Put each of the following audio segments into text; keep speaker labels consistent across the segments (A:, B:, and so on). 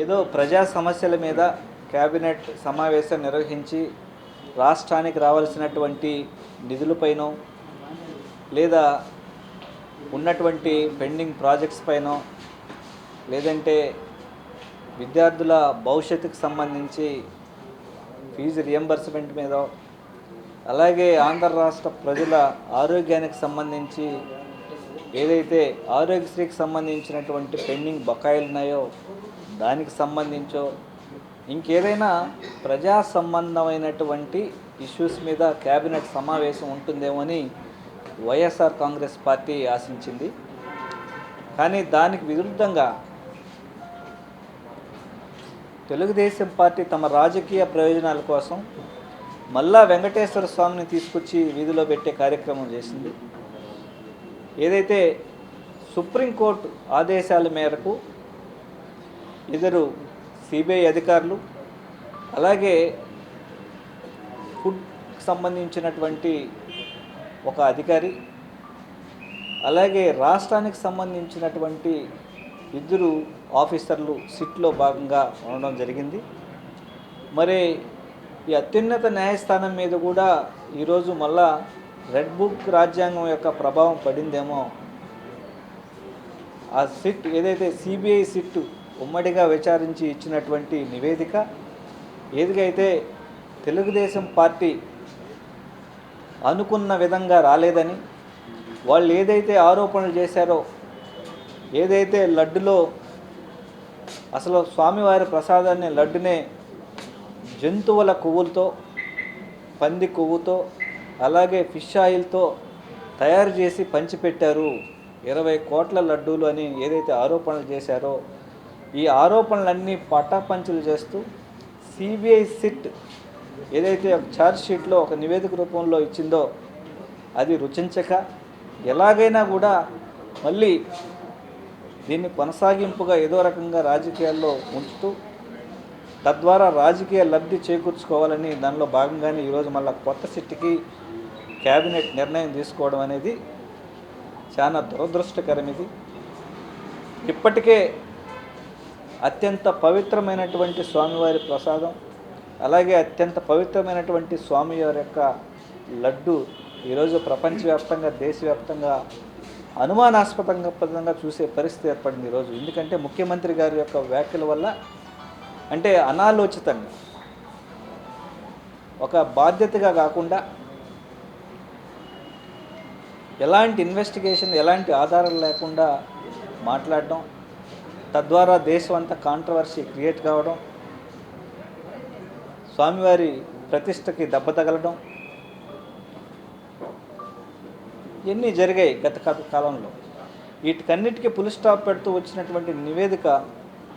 A: ఏదో ప్రజా సమస్యల మీద కేబినెట్ సమావేశం నిర్వహించి రాష్ట్రానికి రావాల్సినటువంటి నిధులపైనో లేదా ఉన్నటువంటి పెండింగ్ ప్రాజెక్ట్స్ పైనో లేదంటే విద్యార్థుల భవిష్యత్తుకు సంబంధించి ఫీజు రియంబర్స్మెంట్ మీద అలాగే ఆంధ్ర రాష్ట్ర ప్రజల ఆరోగ్యానికి సంబంధించి ఏదైతే ఆరోగ్యశ్రీకి సంబంధించినటువంటి పెండింగ్ బకాయిలు ఉన్నాయో దానికి సంబంధించో ఇంకేదైనా ప్రజా సంబంధమైనటువంటి ఇష్యూస్ మీద క్యాబినెట్ సమావేశం ఉంటుందేమో అని వైఎస్ఆర్ కాంగ్రెస్ పార్టీ ఆశించింది. కానీ దానికి విరుద్ధంగా తెలుగుదేశం పార్టీ తమ రాజకీయ ప్రయోజనాల కోసం మళ్ళా వెంకటేశ్వర స్వామిని తీసుకొచ్చి వీధిలో పెట్టే కార్యక్రమం చేసింది. ఏదైతే సుప్రీంకోర్టు ఆదేశాల మేరకు ఇద్దరు సిబిఐ అధికారులు అలాగే ఫుడ్ సంబంధించినటువంటి ఒక అధికారి అలాగే రాష్ట్రానికి సంబంధించినటువంటి ఇద్దరు ఆఫీసర్లు సిట్లో భాగంగా ఉండడం జరిగింది. మరి ఈ అత్యున్నత న్యాయస్థానం మీద కూడా ఈరోజు మళ్ళా రెడ్ బుక్ రాజ్యాంగం యొక్క ప్రభావం పడిందేమో. ఆ సిట్ ఏదైతే సిబిఐ సిట్ ఉమ్మడిగా విచారించి ఇచ్చినటువంటి నివేదిక ఏదిగైతే తెలుగుదేశం పార్టీ అనుకున్న విధంగా రాలేదని వాళ్ళు ఏదైతే ఆరోపణలు చేశారో ఏదైతే లడ్డులో అసలు స్వామివారి ప్రసాదాన్ని లడ్డునే జంతువుల కొవ్వులతో పంది కొవ్వుతో అలాగే ఫిష్ ఆయిల్తో తయారు చేసి పంచిపెట్టారు. ఇరవై కోట్ల లడ్డూలు అని ఏదైతే ఆరోపణలు చేశారో ఈ ఆరోపణలన్నీ పటాపంచులు చేస్తూ సిబిఐ సిట్ ఏదైతే ఒక ఛార్జ్ షీట్లో ఒక నివేదిక రూపంలో ఇచ్చిందో అది రుచించక ఎలాగైనా కూడా మళ్ళీ దీన్ని కొనసాగింపుగా ఏదో రకంగా రాజకీయాల్లో ఉంచుతూ తద్వారా రాజకీయ లబ్ధి చేకూర్చుకోవాలని దానిలో భాగంగానే ఈరోజు మళ్ళీ కొత్త సిట్టికి క్యాబినెట్ నిర్ణయం తీసుకోవడం అనేది చాలా దురదృష్టకరం ఇది ఇప్పటికే అత్యంత పవిత్రమైనటువంటి స్వామివారి ప్రసాదం అలాగే అత్యంత పవిత్రమైనటువంటి స్వామివారి యొక్క లడ్డు ఈరోజు ప్రపంచవ్యాప్తంగా దేశవ్యాప్తంగా అనుమానాస్పదంగా చూసే పరిస్థితి ఏర్పడింది ఈరోజు. ఎందుకంటే ముఖ్యమంత్రి గారి యొక్క వ్యాఖ్యల వల్ల అంటే అనాలోచితంగా ఒక బాధ్యతగా కాకుండా ఎలాంటి ఇన్వెస్టిగేషన్ ఎలాంటి ఆధారాలు లేకుండా మాట్లాడడం తద్వారా దేశం అంతా కాంట్రవర్సీ క్రియేట్ కావడం స్వామివారి ప్రతిష్టకి దెబ్బ తగలడం ఇవన్నీ జరిగాయి గత కాలంలో. వీటికన్నిటికీ పులి స్టాప్ పెడుతూ వచ్చినటువంటి నివేదిక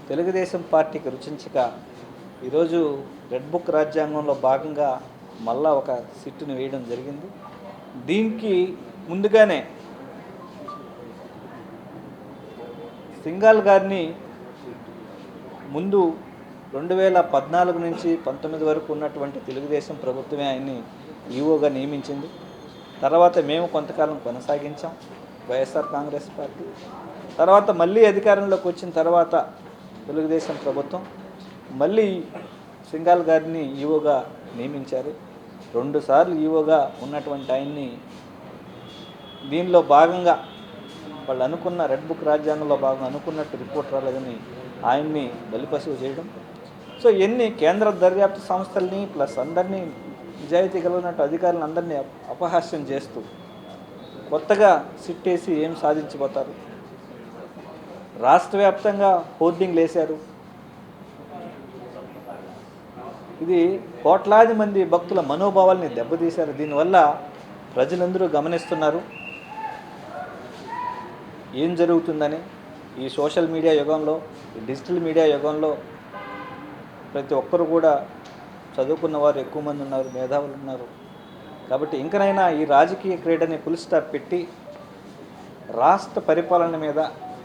A: తెలుగుదేశం పార్టీకి రుచించక ఈరోజు రెడ్ బుక్ రాజ్యాంగంలో భాగంగా మళ్ళా ఒక సిట్టును వేయడం జరిగింది. దీనికి ముందుగానే సింగాల్ గారిని ముందు రెండు వేల పద్నాలుగు నుంచి పంతొమ్మిది వరకు ఉన్నటువంటి తెలుగుదేశం ప్రభుత్వమే ఆయన్ని ఈఓగా నియమించింది. తర్వాత మేము కొంతకాలం కొనసాగించాం వైఎస్ఆర్ కాంగ్రెస్ పార్టీ. తర్వాత మళ్ళీ అధికారంలోకి వచ్చిన తర్వాత తెలుగుదేశం ప్రభుత్వం మళ్ళీ సింగాల్ గారిని ఈఓగా నియమించారు. రెండుసార్లు ఈఓగా ఉన్నటువంటి ఆయన్ని దీనిలో భాగంగా వాళ్ళు అనుకున్న రెడ్ బుక్ రాజ్యాంగంలో భాగంగా అనుకున్నట్టు రిపోర్ట్ రాలేదని ఆయన్ని బలిపశువు చేయడం. సో ఎన్ని కేంద్ర దర్యాప్తు సంస్థల్ని ప్లస్ అందరినీ నిజాయితీ కలిగినట్టు అధికారులను అందరినీ అపహాస్యం చేస్తూ కొత్తగా సిట్టేసి ఏం సాధించిపోతారు రాష్ట్ర వ్యాప్తంగా హోర్డింగ్లు వేశారు ఇది కోట్లాది మంది భక్తుల మనోభావాల్ని దెబ్బతీశారు. దీనివల్ల ప్రజలందరూ గమనిస్తున్నారు. ఏం జరుగుతుందని ఈ సోషల్ మీడియా యుగంలో డిజిటల్ మీడియా యుగంలో ప్రతి ఒక్కరు కూడా చదువుకున్న వారు ఎక్కువ మంది ఉన్నారు మేధావులు ఉన్నారు. కాబట్టి ఇంకనైనా ఈ రాజకీయ క్రీడని పులి స్టాప్ పెట్టి రాష్ట్ర పరిపాలన మీద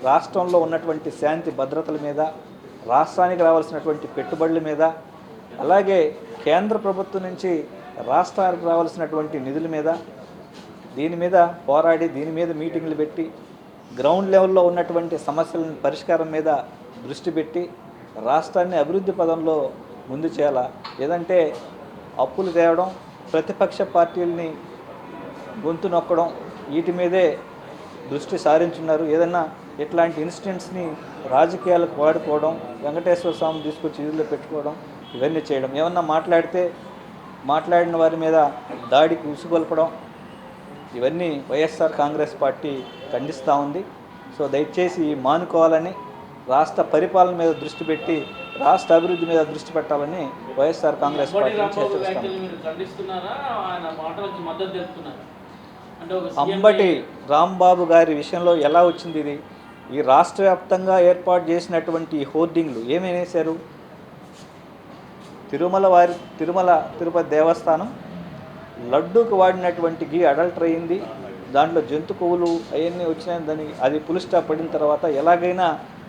A: రాష్ట్రంలో ఉన్నటువంటి శాంతి భద్రతల మీద రాష్ట్రానికి రావాల్సినటువంటి పెట్టుబడుల మీద అలాగే కేంద్ర ప్రభుత్వం నుంచి రాష్ట్రానికి రావాల్సినటువంటి నిధుల మీద దీని మీద పోరాడి దీని మీద మీటింగ్లు పెట్టి గ్రౌండ్ లెవెల్లో ఉన్నటువంటి సమస్యల పరిష్కారం మీద దృష్టి పెట్టి రాష్ట్రాన్ని అభివృద్ధి పదంలో ముందు చేయాలా? ఏదంటే అప్పులు తేవడం ప్రతిపక్ష పార్టీలని గొంతు నొక్కడం వీటి మీదే దృష్టి సారించున్నారు. ఏదన్నా ఇట్లాంటి ఇన్సిడెంట్స్ని రాజకీయాలకు వాడుకోవడం వెంకటేశ్వర స్వామి తీసుకొచ్చి ఇదిలో పెట్టుకోవడం ఇవన్నీ చేయడం. ఏమన్నా మాట్లాడితే మాట్లాడిన వారి మీద దాడికి ఉసుగొల్పడం ఇవన్నీ వైఎస్ఆర్ కాంగ్రెస్ పార్టీ ఖండిస్తూ ఉంది. సో దయచేసి మానుకోవాలని రాష్ట్ర పరిపాలన మీద దృష్టి పెట్టి రాష్ట్ర అభివృద్ధి మీద దృష్టి పెట్టాలని వైఎస్ఆర్ కాంగ్రెస్
B: అంబటి రాంబాబు
A: గారి విషయంలో ఎలా వచ్చింది ఇది? ఈ రాష్ట్ర వ్యాప్తంగా ఏర్పాటు చేసినటువంటి హోర్డింగ్లు ఏమేసారు తిరుమల వారి తిరుమల తిరుపతి దేవస్థానం లడ్డూకి వాడినటువంటి గీ అడల్టర్ అయింది దాంట్లో జంతు కొవ్వులు అవన్నీ వచ్చినాయి దాని అది పులి స్టాప్ పడిన తర్వాత ఎలాగైనా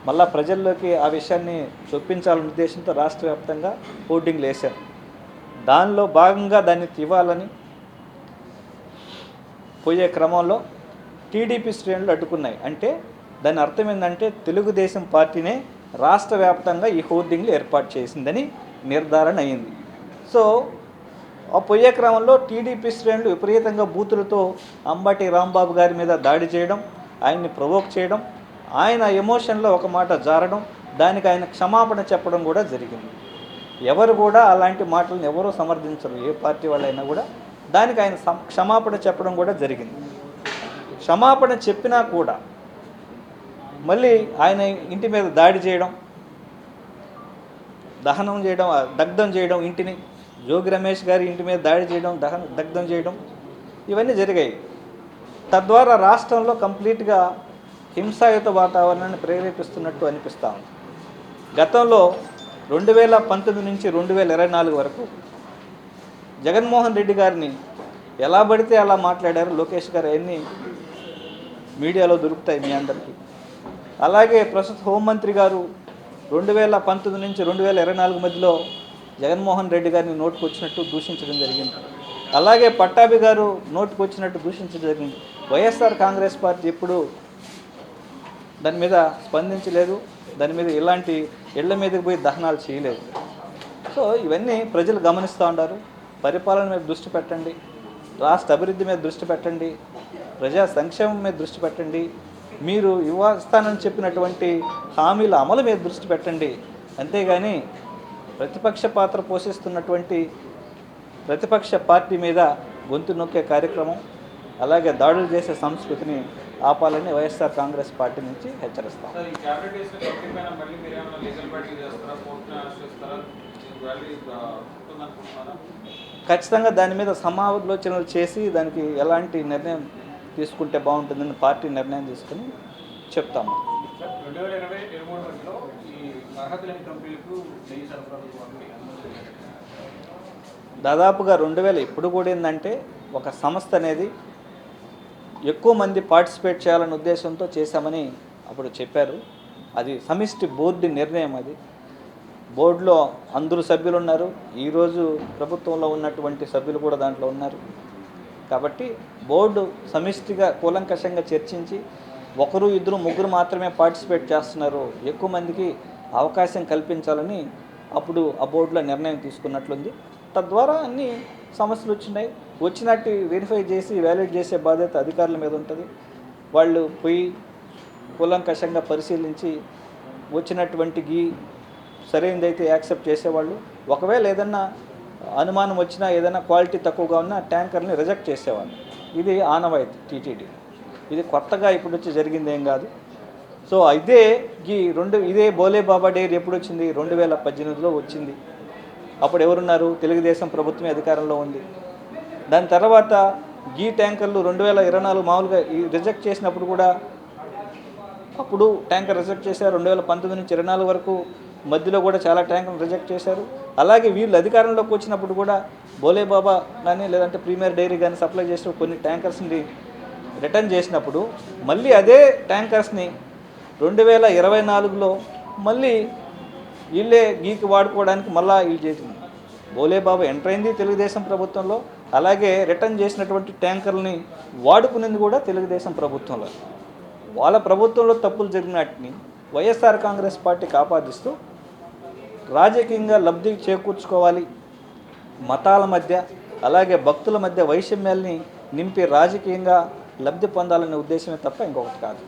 A: మళ్ళా ప్రజల్లోకి ఆ విషయాన్ని చొప్పించాలనే ఉద్దేశంతో రాష్ట్ర వ్యాప్తంగా హోర్డింగ్లు వేశారు. దానిలో భాగంగా దాన్ని ఇవ్వాలని పోయే క్రమంలో టీడీపీ శ్రేణులు అడ్డుకున్నాయి. అంటే దాని అర్థం ఏంటంటే తెలుగుదేశం పార్టీనే రాష్ట్ర వ్యాప్తంగా ఈ హోర్డింగ్లు ఏర్పాటు చేసిందని నిర్ధారణ అయింది సో ఆ పోయే క్రమంలో టీడీపీ శ్రేణులు విపరీతంగా బూతులతో అంబటి రాంబాబు గారి మీద దాడి చేయడం ఆయన్ని ప్రవోక్ చేయడం ఆయన ఎమోషన్లో ఒక మాట జారడం దానికి ఆయన క్షమాపణ చెప్పడం కూడా జరిగింది. ఎవరు కూడా అలాంటి మాటలను ఎవరూ సమర్థించరు ఏ పార్టీ వాళ్ళైనా కూడా. దానికి ఆయన సం- క్షమాపణ చెప్పడం కూడా జరిగింది. క్షమాపణ చెప్పినా కూడా మళ్ళీ ఆయన ఇంటి మీద దాడి చేయడం దహనం చేయడం దగ్ధం చేయడం ఇంటిని జోగి రమేష్ గారి ఇంటి మీద దాడి చేయడం దహన దగ్ధం చేయడం ఇవన్నీ జరిగాయి. తద్వారా రాష్ట్రంలో కంప్లీట్గా హింసాయుత వాతావరణాన్ని ప్రేరేపిస్తున్నట్టు అనిపిస్తూ ఉంది. గతంలో రెండు వేల పంతొమ్మిది నుంచి రెండు వేల ఇరవై నాలుగు వరకు జగన్మోహన్ రెడ్డి గారిని ఎలా పడితే అలా మాట్లాడారు లోకేష్ గారు. అవన్నీ మీడియాలో దొరుకుతాయి మీ అందరికీ. అలాగే ప్రస్తుత హోంమంత్రి గారు రెండు వేల పంతొమ్మిది నుంచి రెండు వేల ఇరవై నాలుగు మధ్యలో జగన్మోహన్ రెడ్డి గారిని నోటుకు వచ్చినట్టు దూషించడం జరిగింది. అలాగే పట్టాభి గారు నోటుకు వచ్చినట్టు దూషించడం జరిగింది. వైఎస్ఆర్ కాంగ్రెస్ పార్టీ ఎప్పుడు దాని మీద స్పందించలేదు. దాని మీద ఇలాంటి ఇళ్ళ మీదకి పోయి దహనాలు చేయలేదు. సో ఇవన్నీ ప్రజలు గమనిస్తూ ఉన్నారు. పరిపాలన మీద దృష్టి పెట్టండి. రాష్ట్ర అభివృద్ధి మీద దృష్టి పెట్టండి. ప్రజా సంక్షేమం మీద దృష్టి పెట్టండి. మీరు ఇవ్వస్తానని చెప్పినటువంటి హామీల అమలు మీద దృష్టి పెట్టండి. అంతేగాని ప్రతిపక్ష పాత్ర పోషిస్తున్నటువంటి ప్రతిపక్ష పార్టీ మీద గొంతు నొక్కే కార్యక్రమం అలాగే దాడులు చేసే సంస్కృతిని ఆపాలని వైఎస్ఆర్ కాంగ్రెస్ పార్టీ నుంచి హెచ్చరిస్తాం. ఖచ్చితంగా దాని మీద సమాలోచనలు చేసి దానికి ఎలాంటి నిర్ణయం తీసుకుంటే బాగుంటుందని పార్టీ నిర్ణయం తీసుకుని చెప్తాము. దాదాపుగా రెండు వేల ఇప్పుడు కూడా ఏంటంటే ఒక సంస్థ అనేది ఎక్కువ మంది పార్టిసిపేట్ చేయాలనే ఉద్దేశంతో చేశామని అప్పుడు చెప్పారు. అది సమిష్టి బోర్డు నిర్ణయం అది. బోర్డులో అందరూ సభ్యులు ఉన్నారు. ఈరోజు ప్రభుత్వంలో ఉన్నటువంటి సభ్యులు కూడా దాంట్లో ఉన్నారు. కాబట్టి బోర్డు సమిష్టిగా కూలంకషంగా చర్చించి ఒకరు ఇద్దరు ముగ్గురు మాత్రమే పార్టిసిపేట్ చేస్తున్నారు. ఎక్కువ మందికి అవకాశం కల్పించాలని అప్పుడు ఆ బోర్డులో నిర్ణయం తీసుకున్నట్లుంది. తద్వారా అన్ని సమస్యలు వచ్చినాయి. వచ్చినట్టు వెరిఫై చేసి వ్యాలిడ్ చేసే బాధ్యత అధికారుల మీద ఉంటుంది. వాళ్ళు పోయి కూలంకషంగా పరిశీలించి వచ్చినటువంటి గీ సరైనదైతే యాక్సెప్ట్ చేసేవాళ్ళు. ఒకవేళ ఏదన్నా అనుమానం వచ్చినా ఏదైనా క్వాలిటీ తక్కువగా ఉన్నా ట్యాంకర్ని రిజెక్ట్ చేసేవాళ్ళు. ఇది ఆనవాయితీ టీటీడీ. ఇది కొత్తగా ఇప్పుడు వచ్చి జరిగింది ఏం కాదు. సో ఇదే ఈ రెండు ఇదే బోలే బాబా డైరీ ఎప్పుడు వచ్చింది రెండు వేల పద్దెనిమిదిలో వచ్చింది. అప్పుడు ఎవరున్నారు తెలుగుదేశం ప్రభుత్వమే అధికారంలో ఉంది. దాని తర్వాత గీ ట్యాంకర్లు రెండు వేల ఇరవై నాలుగు మామూలుగా ఈ రిజెక్ట్ చేసినప్పుడు కూడా అప్పుడు ట్యాంకర్ రిజెక్ట్ చేశారు. రెండు వేల పంతొమ్మిది నుంచి ఇరవై నాలుగు వరకు మధ్యలో కూడా చాలా ట్యాంకర్లు రిజెక్ట్ చేశారు. అలాగే వీళ్ళు అధికారంలోకి వచ్చినప్పుడు కూడా బోలే బాబా కానీ లేదంటే ప్రీమియర్ డైరీ కానీ సప్లై చేసిన కొన్ని ట్యాంకర్స్ని రిటర్న్ చేసినప్పుడు మళ్ళీ అదే ట్యాంకర్స్ని రెండు వేల ఇరవై నాలుగులో మళ్ళీ వీళ్ళే గీకి వాడుకోవడానికి మళ్ళా వీళ్ళు చేసింది. బోలే ఎంటర్ అయింది తెలుగుదేశం ప్రభుత్వంలో. అలాగే రిటర్న్ చేసినటువంటి ట్యాంకర్ని వాడుకునేది కూడా తెలుగుదేశం ప్రభుత్వంలో. వాళ్ళ ప్రభుత్వంలో తప్పులు జరిగినట్టుని వైఎస్ఆర్ కాంగ్రెస్ పార్టీకి ఆపాదిస్తూ రాజకీయంగా లబ్ధి చేకూర్చుకోవాలి. మతాల మధ్య అలాగే భక్తుల మధ్య వైషమ్యాల్ని నింపి రాజకీయంగా లబ్ధి పొందాలనే ఉద్దేశమే తప్ప ఇంకొకటి కాదు.